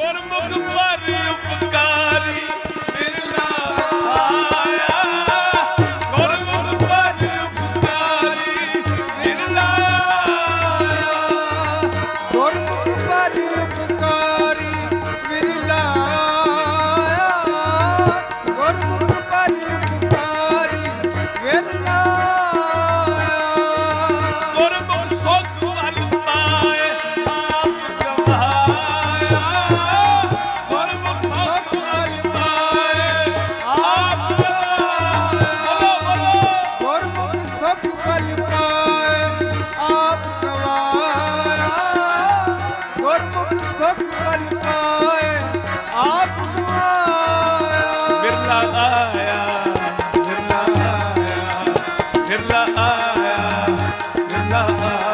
Agora o meu ਗੁਰਮੁਖ ਸੁਖ ਪਨ ਆਪ ਬਿਰਲਾ ਆਇਆ ਆਇਆ ਬਿਰਲਾ ਆਇਆ